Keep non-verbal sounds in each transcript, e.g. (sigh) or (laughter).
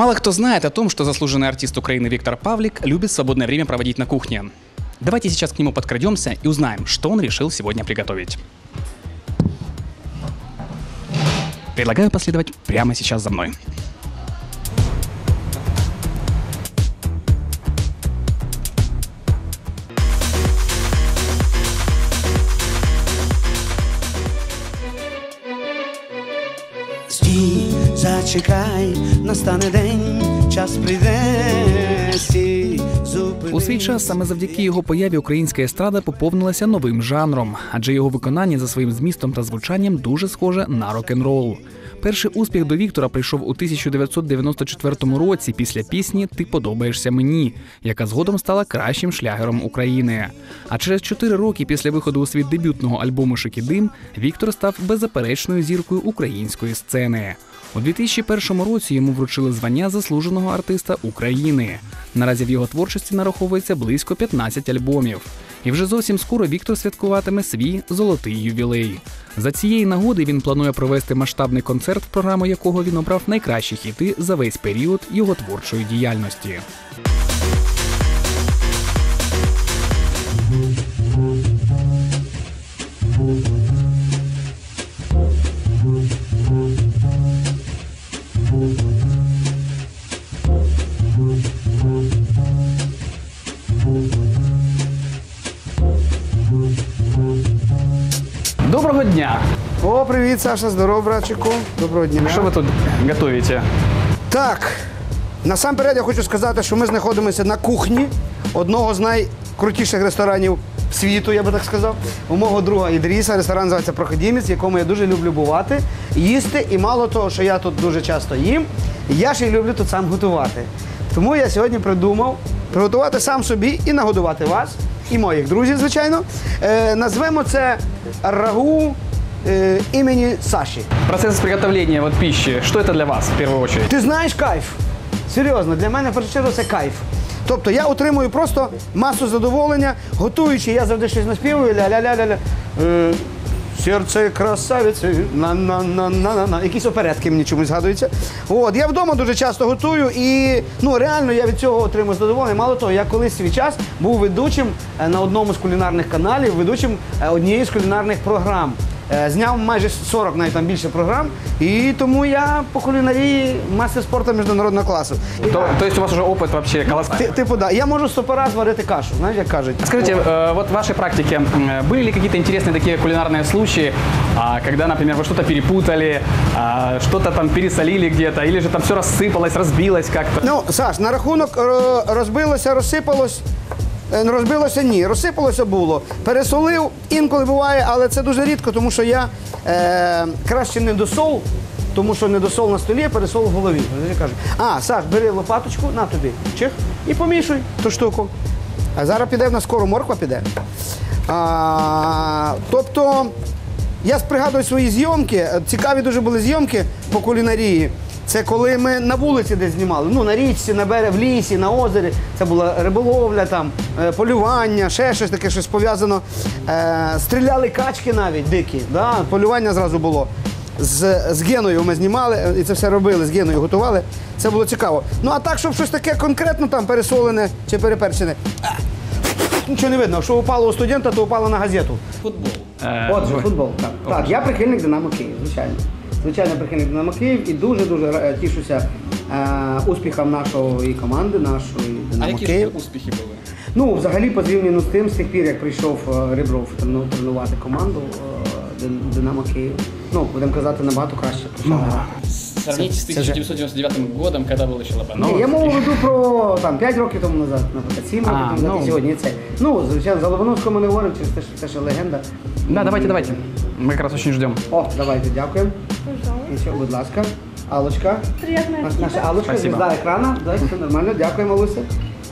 Мало кто знает о том, что заслуженный артист Украины Виктор Павлик любит свободное время проводить на кухне. Давайте сейчас к нему подкрадемся и узнаем, что он решил сегодня приготовить. Предлагаю последовать прямо сейчас за мной. Зачекай, настане день, час прийде. Зупини. У свій час саме завдяки його появі українська естрада поповнилася новим жанром, адже його виконання за своїм змістом та звучанням дуже схоже на рок-н-рол. Перший успіх до Віктора прийшов у 1994 році після пісні Ти подобаєшся мені, яка згодом стала кращим шлягером України. А через чотири роки після виходу у світ дебютного альбому Шикідим Віктор став беззаперечною зіркою української сцени. У 2001 році йому вручили звання заслуженого артиста України. Наразі в його творчості нараховується близько 15 альбомів. І вже зовсім скоро Віктор святкуватиме свій золотий ювілей. За цієї нагоди він планує провести масштабний концерт, в програму якого він обрав найкращі хіти за весь період його творчої діяльності. Доброго привіт, Саша, здоров, братчику. Доброго дня. Що ви тут готуєте? Так, насамперед я хочу сказати, що ми знаходимося на кухні одного з найкрутіших ресторанів світу, я би так сказав. У мого друга Ідріса ресторан називається Проходімець, в якому я дуже люблю бувати, їсти. І мало того, що я тут дуже часто їм, я ще й люблю тут сам готувати. Тому я сьогодні придумав приготувати сам собі і нагодувати вас, і моїх друзів, звичайно. Е, назвемо це рагу е, імені Саші. Процесс приготовления вот пищи, что это для вас в первую очередь? Ти знаєш кайф. Серйозно, для мене в першу чергу це кайф. Тобто я отримую просто масу задоволення, готуючи, я завжди щось наспівую, ля-ля-ля-ля-ля. Е, Серце красавиці, на-на-на-на-на. Якісь оперетки мені чомусь згадуються. От, я вдома дуже часто готую і ну, реально я від цього отримую задоволення. Мало того, я колись свій час був ведучим е, на одному з кулінарних каналів, ведучим е, однієї з кулінарних програм. Е, Зняв майже 40 навіть там більше програм, і тому я по кулінарії мастер спорту міжнародного класу. То, то есть у вас уже опыт вообще колоссальный. Ти- Типу, да, я можу сто раз варити кашу, знаєш, як кажуть. Скажите, э, вот в вашей практике м, были ли какие-то интересные такие кулинарные случаи, а, когда, например, вы что-то перепутали, а, что-то там пересолили где-то, или же там все рассыпалось, разбилось как-то? Ну, Саш, на рахунок е, розбилося, розсипалось. е, ну, Розбилося ні, розсипалося було. Пересолив, інколи буває, але це дуже рідко, тому що я е, краще не досол, тому що не досол на столі, а пересол в голові. А, Саш, бери лопаточку, на тобі, чих, і помішуй ту штуку. А зараз піде в нас скоро морква піде. А, тобто, я пригадую свої зйомки. Цікаві дуже були зйомки по кулінарії. Це коли ми на вулиці десь знімали. Ну, на річці, на берег, в лісі, на озері. Це була риболовля, там, е, полювання, ще щось таке, щось пов'язано. Е, стріляли качки навіть дикі. Да? Полювання зразу було. З, з Геною ми знімали е, і це все робили, з Геною готували. Це було цікаво. Ну а так, щоб щось таке конкретно там пересолене чи переперчене. Нічого не видно. Що упало у студента, то упало на газету. Э, Отже, футбол. Так, так я прихильник Динамо Київ, звичайно. Звичайно, прихильник Динамо Київ і дуже дуже е, тішуся е, успіхам нашої команди, нашої А Динамо які ж Київ. успіхи були? Ну, взагалі, порівняно з тим, з тих пір, як прийшов е, Ребров трену- тренувати команду е, Дин- Динамо Київ. Ну, будемо казати, набагато краще почали грати. Сравните с це же- 1999 годом, когда был еще Лобанов. Ні, я мову веду про там 5 років тому назад, наприклад, 7 років А, тому назад ну. і сьогодні це. Ну, звичайно, за Лобановського ми не говоримо, через те, що це ще легенда. Да, давайте, давайте. Мы как раз очень ждем. О, давайте, дякуємо. Пожалуйста. Нічого, будь ласка. Алочка. Наш- Наша. Алочка, Спасибо. звізда екрана. Так, все нормально. Дякуємо, Луся.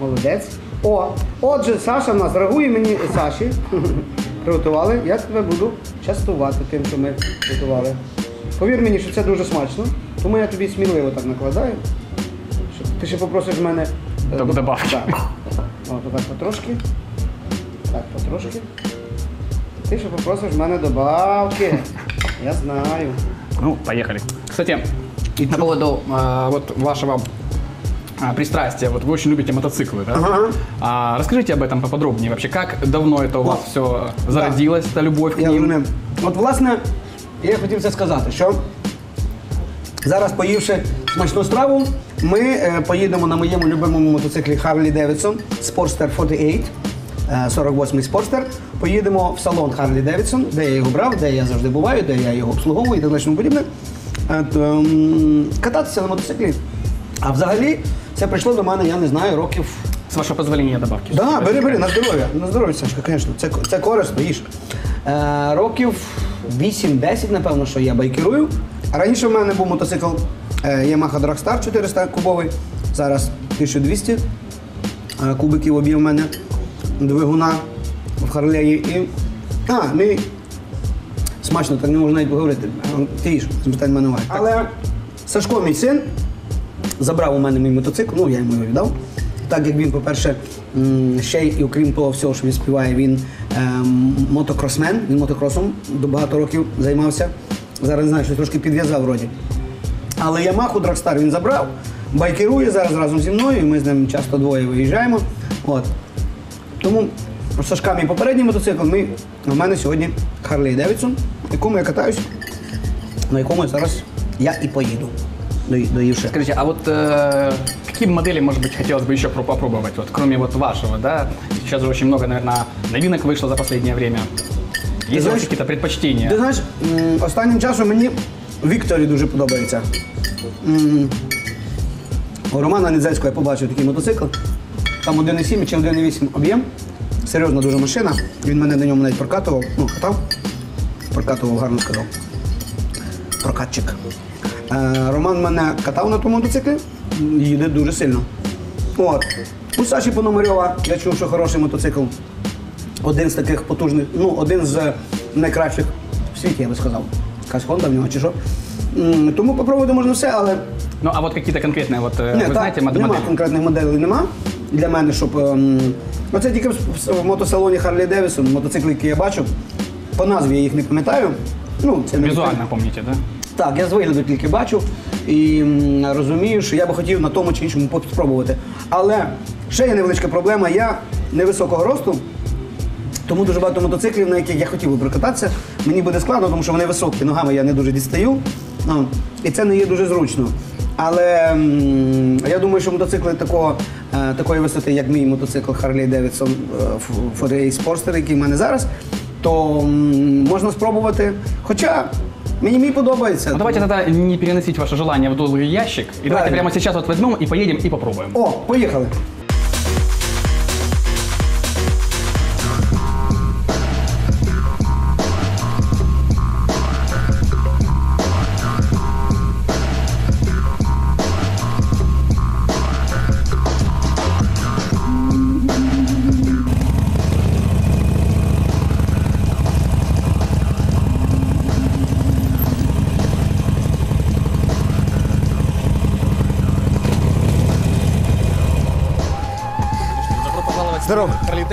Молодець. О, отже, Саша в нас рагує мені Саші. (laughs) Приготували. Я тебе буду частувати тим, що ми готували. Повір мені, що це дуже смачно, тому я тобі сміливо так накладаю. Щоб ти ще попросиш в мене. е, Доб- доп- добавки. Так. От так потрошки. Так, потрошки. Ти ще попросиш в мене добавки. Я знаю. Ну, поехали. Кстати, по поводу э, вот вашего а, пристрастие. Вот вы очень любите мотоциклы, да? Ага. А, расскажите об этом поподробнее. Вообще, как давно это у вас все зародилось, эта любовь к Я ним? розумію. От, власне, я хотів це сказати, що зараз, поївши смачну страву, ми е, поїдемо на моєму любимому мотоциклі Harley Davidson Sportster 48, е, 48 Sportster. Поїдемо в салон Harley Davidson, де я його брав, де я завжди буваю, де я його обслуговую і так далі подібне. Е, то, м, Кататися на мотоциклі. А взагалі це прийшло до мене, я не знаю, років С вашего позволения добавки. Да, бери, бери, на здоров'я. На здоров'я, Сашка, звісно. Це, це корисно, їж. Е, років 8-10, напевно, що я байкерую. Раніше в мене був мотоцикл е, Yamaha Dragstar 400 кубовий. Зараз 1200 е, кубиків об'єм в мене двигуна в Харлеї. І... А, мій смачно, так не можна навіть поговорити. Е, Ти їж, запитань мене немає. Але Сашко, мій син, забрав у мене мій мотоцикл, ну я йому його віддав. Так як він, по-перше, ще й окрім того всього, що він співає, він ем, мотокросмен, він мотокросом до багато років займався. Зараз не знаю, що трошки підв'язав вроді. Але Ямаху Драгстар він забрав, байкерує зараз разом зі мною, і ми з ним часто двоє виїжджаємо. От. Тому у Сашка мій попередній мотоцикл, ми, в мене сьогодні Харлей Девідсон, на якому я катаюсь, на якому зараз я і поїду. Дої- Доївши. Скажите, а вот э, какие модели, может быть, хотелось бы еще про- попробовать, вот, кроме вот вашего, да? Сейчас же очень много, наверное, новинок вышло за последнее время. Есть у вас знаешь, какие-то предпочтения? Ти знаєш, м, останнім часом мені Вікторі дуже подобається. М, У Романа Недзельського я побачив такий мотоцикл. Там 1,7 чи 1,8 об'єм. Серйозна дуже машина. Він мене на ньому навіть прокатував. Ну, катав. Прокатував, гарно сказав. Прокатчик. Е, Роман мене катав на тому мотоциклі, їде дуже сильно. От. У Саші Пономарьова я чув, що хороший мотоцикл. Один з таких потужних, ну, один з найкращих в світі, я би сказав. Якась Honda в нього чи що. М, Тому попробувати можна все, але Ну, а вот какие-то конкретные, вот, э, ні, вы так, знаете, мод- нема модели? конкретних моделей нема для мене, щоб. ем, Оце тільки в, мотосалоні Harley Davidson, мотоцикли, які я бачу. По назві я їх не пам'ятаю. Ну, це не Визуально помните, да? так, я з вигляду тільки бачу і м, розумію, що я би хотів на тому чи іншому поп- спробувати. Але ще є невеличка проблема. Я невисокого росту, тому дуже багато мотоциклів, на яких я хотів би прокататися, мені буде складно, тому що вони високі, ногами я не дуже дістаю. Ну, і це не є дуже зручно. Але м, я думаю, що мотоцикли такого, е, такої висоти, як мій мотоцикл Harley Davidson е, F48 Sportster, який в мене зараз, то м, можна спробувати. Хоча мені мій подобається. Ну, давайте тогда не переносить ваше желание в довгий ящик. И давайте Правильно. прямо сейчас вот возьмем и поедем и попробуем. О, поїхали.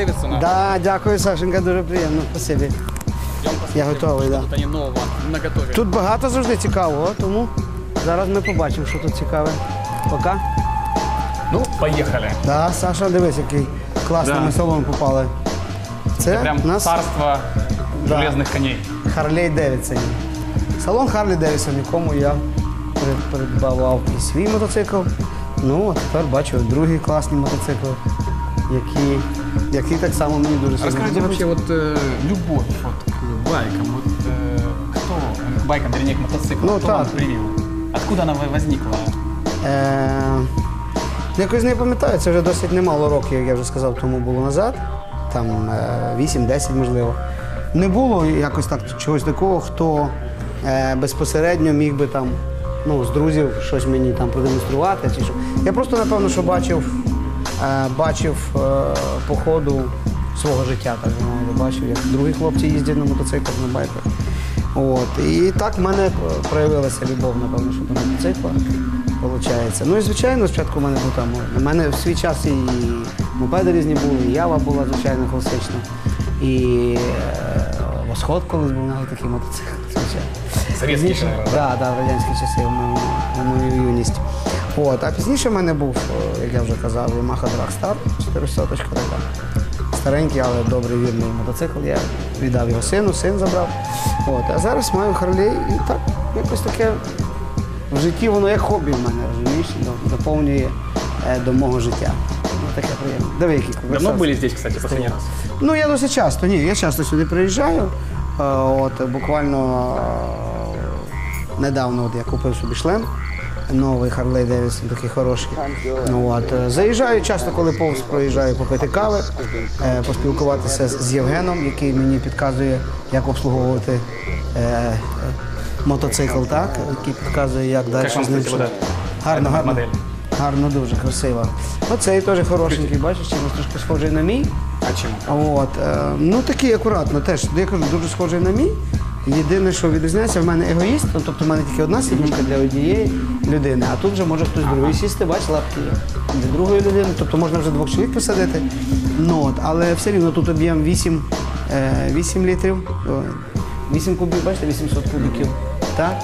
Харли Да, дякую, Сашенька, дуже приємно. Спасибі. Я готовий, да. Тут багато завжди цікавого, тому зараз ми побачимо, що тут цікаве. Пока. Ну, поехали. Да, Саша, дивись, який класний Да. ми салон попали. Це Прям у нас царство Да. железных коней. Харлей Девідсон. Салон Харлі Девідсон, якому я при- придбавав і свій мотоцикл. Ну, а тепер бачу другий класний мотоцикл, який, який так само мені дуже сильно Расскажите подобається. вообще вот э, любовь вот к байкам. Вот э, кто к байкам, вернее, к мотоциклам, Ну, кто вам так. привил? Откуда она вы- возникла? Е, якось не пам'ятаю, це вже досить немало років, як я вже сказав, тому було назад. Там е, 8-10, можливо. Не було якось так чогось такого, хто е, безпосередньо міг би там ну, з друзів щось мені там продемонструвати. Чи що. Я просто, напевно, що бачив, е, бачив е, по ходу свого життя, так би мовити, бачив, як другі хлопці їздять на мотоциклах, на байках. От. І так в мене е, проявилася любов, напевно, що до мотоцикла. Получається. Ну і звичайно, спочатку в мене був там. У мене в свій час і мопеди різні були, і ява була, звичайно, класична. І е, восход колись був навіть такий мотоцикл, звичайно. Наверное, да? Так, да, в радянські часи, в мою юність. От, а пізніше в мене був, як я вже казав, Yamaha Dragstar 400 така. Старенький, але добрий вірний мотоцикл. Я віддав його сину, син забрав. От, а зараз маю Харлей і так, якось таке в житті воно як хобі в мене, розумієш, доповнює е, до мого життя. Ну, таке приємно. Диви, який Давно были здесь, кстати, последний раз? Ну, я досить часто, ні, я часто сюди приїжджаю. Е, От, буквально е, недавно от я купив собі шлем. Новий Харлей Девідсон, такий хороший. Ну, от, е, заїжджаю часто, коли повз проїжджаю попити кави, е, поспілкуватися з Євгеном, який мені підказує, як обслуговувати е, мотоцикл, так? який підказує, як далі з ним. Гарно, гарно. Гарно, дуже красиво. Оцей теж хорошенький, бачиш, чимось трошки схожий на мій. А чему? От, е, ну такий акуратно, теж, я кажу, дуже схожий на мій. Єдине, що відрізняється, в мене егоїст, ну, тобто в мене тільки одна сидінька для однієї людини, а тут вже може хтось другий сісти, бач, лапки є для другої людини, тобто можна вже двох чоловік посадити. Ну, от, але все рівно тут об'єм 8, е, 8 літрів, о, 8 кубів, бачите, 800 кубиків. Так?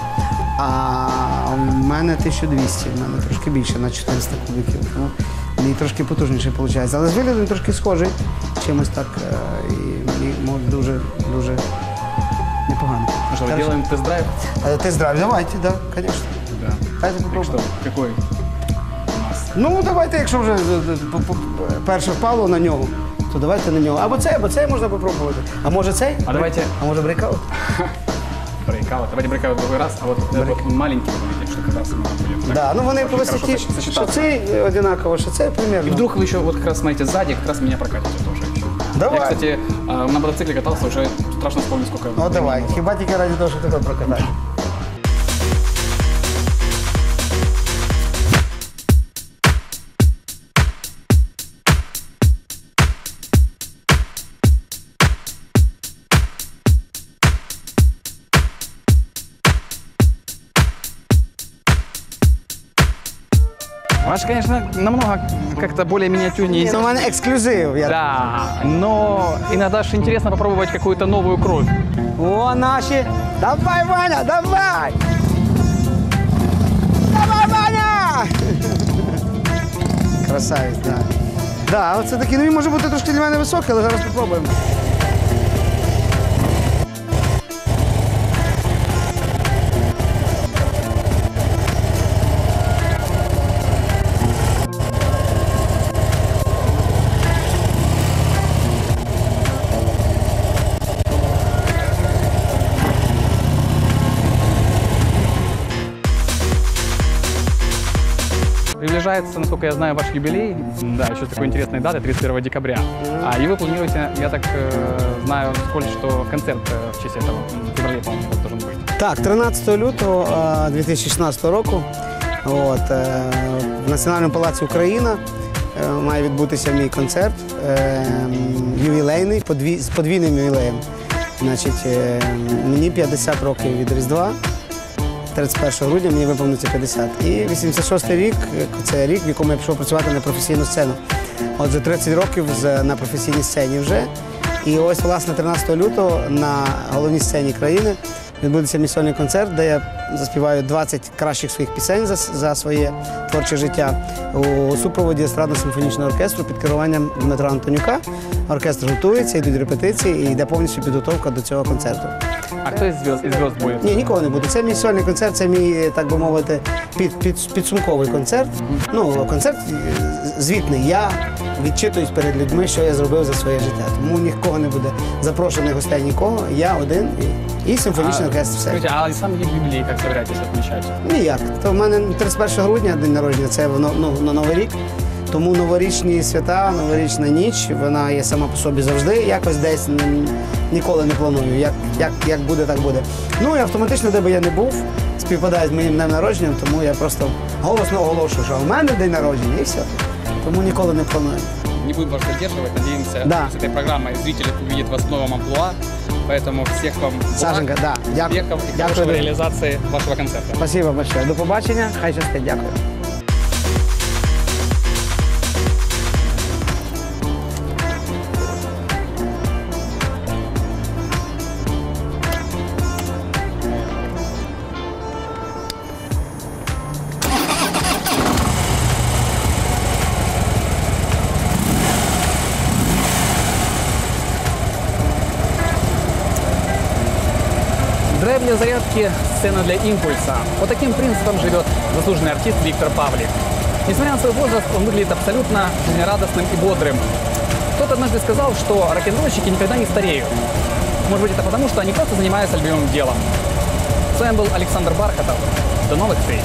А в мене 1200, в мене трошки більше на 400 кубиків. Ну, мені трошки потужніше виходить. Але з вигляду він трошки схожий, чимось так. е, І мов, дуже, дуже Ну Хорошо. делаем тест-драйв? Е, Тест-драйв, давайте, да, звісно. Да. Дайте Так попробуємо. что, какой? Ну, давайте, якщо вже е, е, по- по- перше впало на нього, то давайте на нього. Або цей, або цей можна попробувати. А може цей? А давайте- А може брейкаут? (laughs) Брейкаут. Давайте брейкаут в другой раз, а вот, э, вот маленький, вот видите, что кататься надо будет. Да, ну вони по хорошо висоті, соч- що сочетаться. цей одинаково, що цей примерно. И вдруг вы еще вот как раз смотрите сзади, как раз меня прокатите тоже еще. Давай. Я, кстати, на мотоцикле катался, уже страшно вспомнить, сколько Ну давай, хиба хіба тільки раді того, що тебе прокатати. Ваш, конечно, намного как-то более миниатюрнее. Ну, у мене. Я... Да, но иногда же интересно попробовать какую-то новую кровь. О, наші. Давай, Ваня, давай! Давай, Ваня! Красавець, так. Да. Да, оце такий, ну він може бути трошки для мене високий, але зараз спробуємо. Приближается, насколько я знаю, ваш юбилей. Да, еще такой интересной даты, 31 декабря. А, и вы планируете, я так э, знаю, сколь, что концерт э, в честь этого в феврале, по-моему, у вас должен быть. Так, 13 лютого е, 2016 року от, е, в Національному палаці Україна е, має відбутися мій концерт е, м, ювілейний подвій- з подвійним ювілеєм. Значить, е, мені 50 років від Різдва. 31 грудня мені виповниться 50. І 86 рік це рік, в якому я пішов працювати на професійну сцену. Отже, 30 років на професійній сцені вже. І ось, власне, 13 лютого на головній сцені країни відбудеться мій концерт, де я заспіваю 20 кращих своїх пісень за своє творче життя у супроводі естрадно-симфонічного оркестру під керуванням Дмитра Антонюка. Оркестр готується, йдуть репетиції і йде повністю підготовка до цього концерту. А кто из звезд, из звезд будет? Ні, нікого не буде. Це мій сольний концерт, це мій, е, так би мовити, під, під, підсумковий концерт. Ну, концерт е, звітний. Я відчитуюсь перед людьми, що я зробив за своє життя. Тому нікого не буде запрошених гостей нікого. Я один і, і симфонічний оркестр. Все. Скажите, а сам юбилей как собираетесь отмечать? Ніяк. То в мене 31 грудня день народження, це воно ну, на Новий рік. Тому новорічні свята, новорічна ніч, вона є сама по собі завжди. Якось десь ніколи не планую. Як, як, як буде, так буде. Ну і автоматично, де би я не був, співпадає з моїм днем народження, тому я просто голосно оголошую, що в мене день народження і все. Тому ніколи не планую. Не будем вас задерживать, надеемся, Да. с этой программой зрители увидят вас в новом амплуа. Поэтому всех вам благ, Сашенька, да, дякую. успехов и Дякую. хорошей реализации вашего концерта. Спасибо большое. До побачення. Хай щастить. Дякую. Для зарядки, сцена для импульса. По таким принципам живет заслуженный артист Виктор Павлик. Несмотря на свой возраст, он выглядит абсолютно жизнерадостным и бодрым. Кто-то однажды сказал, что рок-н-ролльщики никогда не стареют. Может быть, это потому, что они просто занимаются любимым делом. С вами был Александр Бархатов. До новых встреч!